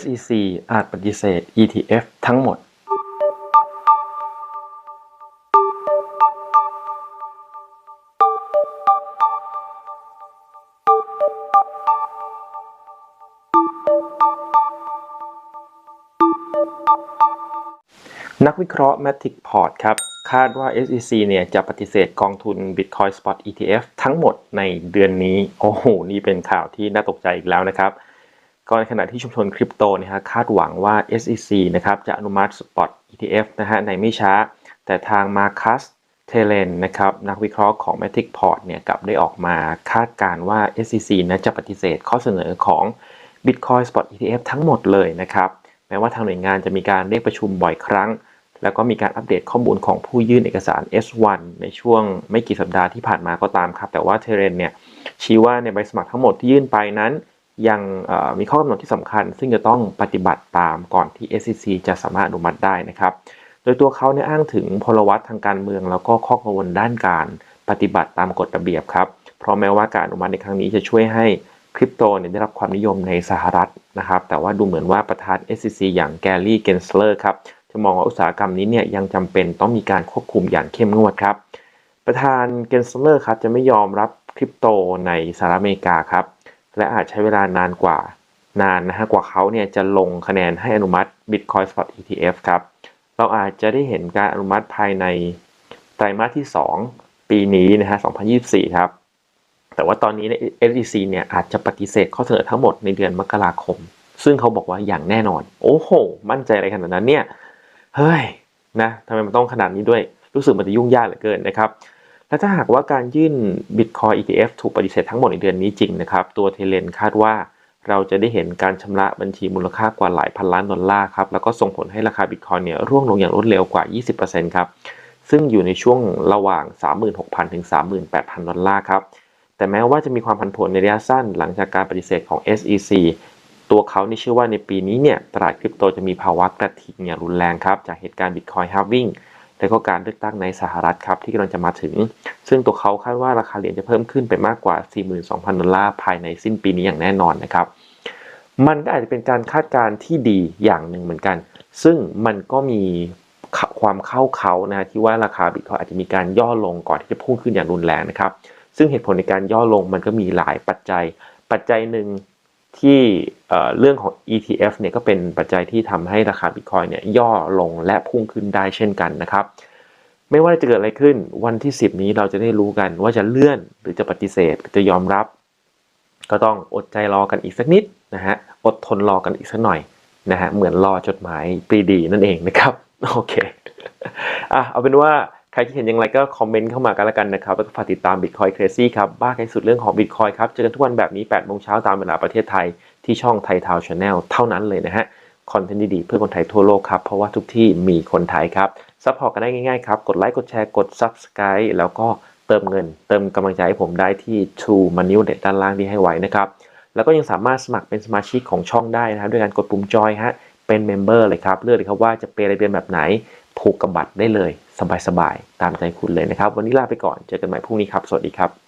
SEC อาจปฏิเสธ ETF ทั้งหมด นักวิเคราะห์ Matic Port ครับ คาดว่า SEC เนี่ยจะปฏิเสธกองทุน Bitcoin Spot ETF ทั้งหมดในเดือนนี้ โอ้โห นี่เป็นข่าวที่น่าตกใจอีกแล้วนะครับ ก็ในขณะที่ชุมชนคริปโตนะฮะคาดหวังว่า SEC นะครับจะอนุมัติ Spot ETF นะฮะในไม่ช้า แต่ทาง Marcus t e l e n นะครับนักวิเคราะห์ของ Matic Port เนี่ยกลับได้ออกมาคาดการณ์ว่า SEC นะจะปฏิเสธข้อเสนอของ Bitcoin Spot ETF ทั้งหมดเลยนะครับแม้ว่าทางหน่วยงานจะมีการเรียกประชุมบ่อยครั้ง แล้วก็มีการอัปเดตข้อมูลของผู้ยื่นเอกสาร S1 ในช่วงไม่กี่สัปดาห์ที่ผ่านมาก็ตามครับ แต่ว่าเทเรนเนี่ยชี้ว่าในใบสมัครทั้งหมดที่ยื่นไปนั้น ยังมีข้อกำหนดที่สำคัญ ซึ่งจะต้องปฏิบัติตามก่อนที่ SEC จะสามารถอนุมัติได้นะครับ โดยตัวเขาเนี่ยอ้างถึงพลวัตทางการเมือง แล้วก็ข้อกังวลด้านการปฏิบัติตามกฎระเบียบครับ เพราะแม้ว่าการอนุมัติในครั้งนี้จะช่วยให้คริปโตเนี่ยได้รับความนิยมในสหรัฐนะครับ แต่ว่าดูเหมือนว่าประธาน SEC อย่างแกลลี่เกนสเลอร์ครับจะมองว่าอุตสาหกรรมนี้เนี่ยยังจำเป็นต้องมีการควบคุมอย่างเข้มงวดครับ ประธานเกนสเลอร์ครับจะไม่ยอมรับคริปโตในสหรัฐอเมริกาครับ และอาจใช้เวลานานกว่านานนะฮะกว่าเขาเนี่ยจะลงคะแนนให้อนุมัติ Bitcoin Spot ETF ครับ เราอาจจะได้เห็นการอนุมัติภายในไตรมาสที่ 2 ปีนี้นะฮะ 2024 ครับ แต่ว่าตอนนี้ใน SEC เนี่ยอาจจะปฏิเสธข้อเสนอทั้งหมดในเดือนมกราคม ซึ่งเขาบอกว่าอย่างแน่นอน โอ้โห มั่นใจอะไรขนาดนั้นเนี่ย เฮ้ยนะทำไมมันต้องขนาดนี้ด้วย รู้สึกมันจะยุ่งยากเหลือเกินนะครับ และถ้าหากว่าการยื่น Bitcoin ETF ถูกปฏิเสธทั้งหมดในเดือนนี้จริงนะครับ ตัวเทเลนคาดว่าเราจะได้เห็นการชำระบัญชีมูลค่ากว่าหลายพันล้านดอลลาร์ครับ แล้วก็ส่งผลให้ราคา Bitcoin เนี่ยร่วงลงอย่างรวดเร็วกว่า 20%ครับ ซึ่งอยู่ในช่วงระหว่าง 36,000 ถึง 38,000 ดอลลาร์ครับ แต่แม้ว่าจะมีความผันผวนในระยะสั้น หลังจากการปฏิเสธของ SEC ตัวเขานี่เชื่อว่าในปีนี้เนี่ยตลาดคริปโตจะมีภาวะกระทิงอย่างรุนแรงครับ จากเหตุการณ์ Bitcoin halving และก็การเลือกตั้งในสหรัฐครับที่กำลังจะมาถึง ซึ่งตัวเขาคาดว่าราคาเหรียญจะเพิ่มขึ้นไปมากกว่า 42,000 ดอลลาร์ภายในสิ้นปีนี้อย่างแน่นอนนะครับ มันก็อาจจะเป็นการคาดการณ์ที่ดีอย่างหนึ่งเหมือนกัน ซึ่งมันก็มีความเข้าเขานะที่ว่าราคาบิตคอยอาจจะมีการย่อลงก่อนที่จะพุ่งขึ้นอย่างรุนแรงนะครับ ซึ่งเหตุผลในการย่อลงมันก็มีหลายปัจจัย ปัจจัยหนึ่ง ที่เรื่องของ ETF เนี่ยก็เป็นปัจจัยที่ทำให้ราคาบิตคอยเนี่ยย่อลงและพุ่งขึ้นได้เช่นกันนะครับ ไม่ว่าจะเกิดอะไรขึ้นวันที่ 10 นี้เราจะได้รู้กันว่าจะเลื่อนหรือจะปฏิเสธจะยอมรับ ก็ต้องอดใจรอกันอีกสักนิดนะฮะอดทนรอกันอีกสักหน่อยนะฮะเหมือนรอจดหมายปรีดีนั่นเองนะครับโอเคอะเอาเป็นว่า ครที่เห็นอย่างไรก็คอมเมนต์เข้ามากันแล้วกันนะครับ แล้วก็ฝากติดตาม Bitcoin Crazy ครับ บ้าใครสุดเรื่องของ Bitcoin ครับ เจอกันทุกวันแบบนี้8โมงเช้าตามเวลาประเทศไทยที่ช่องไทยทาวชาแนลเท่านั้นเลยนะฮะ คอนเทนต์ดีๆเพื่อคนไทยทั่วโลกครับ เพราะว่าทุกที่มีคนไทยครับซัพพอร์ตกันได้ง่ายๆครับ กดไลค์กดแชร์กด Subscribe แล้วก็เติมเงิน เติมกำลังใจให้ผมได้ที่ True Money เด็ดด้านล่างที่ให้ไว้นะครับแล้วก็ยังสามารถสมัครเป็นสมาชิกของช่องได้นะครับด้วยการกดปุ่มจอยฮะเป็นเมมเบอร์เลยครับเลือกเลยครับว่าจะเป็นรายเดือนแบบไหน ผูกกับบัตรได้เลย สบายๆ ตามใจคุณเลยนะครับ วันนี้ลาไปก่อนเจอกันใหม่พรุ่งนี้ครับ สวัสดีครับ